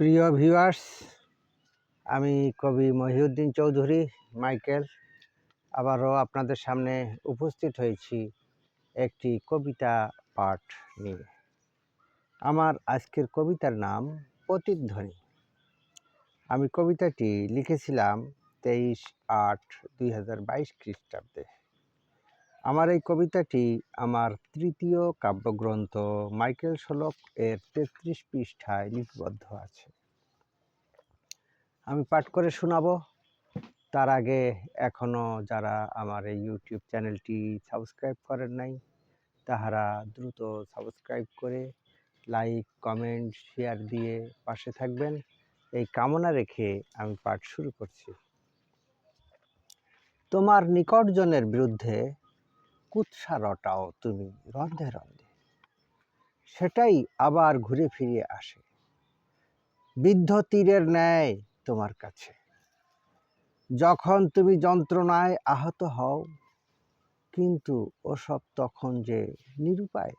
প্রিয় ভিউয়ার্স আমি কবি মহিউদ্দিন চৌধুরী, মাইকেল। আবারও আপনাদের সামনে উপস্থিত হয়েছি একটি কবিতা পাঠ নিয়ে। আমার আজকের কবিতার নাম প্রতিধ্বনি আমি কবিতাটি লিখেছিলাম তেইশ আট দুই হাজার বাইশ খ্রিস্টাব্দে। আমার এই কবিতাটি আমার তৃতীয় কাব্যগ্রন্থ মাইকেল শোলক এর তেত্রিশ পৃষ্ঠায় লিপিবদ্ধ আছে। আমি পাঠ করে শোনাবো। তার আগে এখনও যারা আমার এই ইউটিউব চ্যানেলটি সাবস্ক্রাইব করেন নাই, তাহারা দ্রুত সাবস্ক্রাইব করে লাইক, কমেন্ট, শেয়ার দিয়ে পাশে থাকবেন। এই কামনা রেখে আমি পাঠ শুরু করছি। তোমার নিকটজনের বিরুদ্ধে কুৎসা রটাও তুমি রন্ধে রন্ধে। সেটাই আবার ঘুরে ফিরে আসে। বৃদ্ধ তীরের ন্যায় তোমার কাছে। যখন তুমি যন্ত্রণায় আহত হও, কিন্তু ওসব তখন যে নিরুপায়।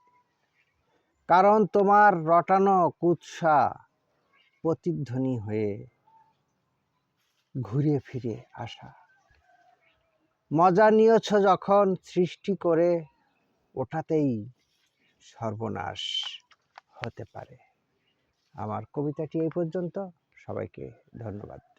কারণ তোমার রটানো কুৎসা প্রতিধ্বনি হয়ে ঘুরে ফিরে আসা। মজা নিয়েছ যখন সৃষ্টি করে ওঠাতেই সর্বনাশ হতে পারে। আমার কবিতাটি এই পর্যন্ত। সবাইকে ধন্যবাদ।